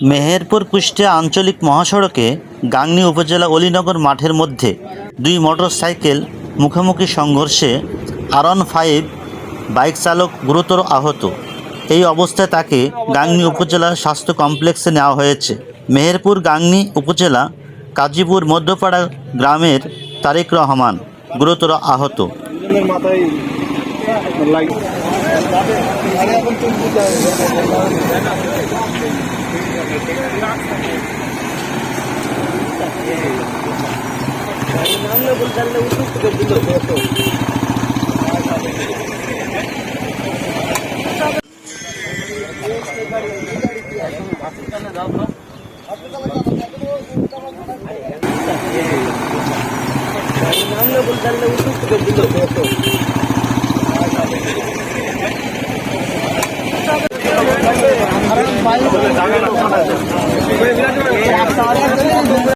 মেহেরপুর কুষ্টিয়া আঞ্চলিক মহাসড়কে গাংনী উপজেলা অলিনগর মাঠের মধ্যে দুই মোটরসাইকেল মুখোমুখি সংঘর্ষে আরন ফাইভ বাইক চালক গুরুতর আহত। এই অবস্থায় তাকে গাংনী উপজেলা স্বাস্থ্য কমপ্লেক্সে নেওয়া হয়েছে। মেহেরপুর গাংনী উপজেলা কাজীপুর মধ্যপাড়া গ্রামের তারেক রহমান গুরুতর আহত। নামলে বলতে পারলে উঠুক করে দিল কত নামলে বলতে পারলে উঠুক করে দিল কত আমরা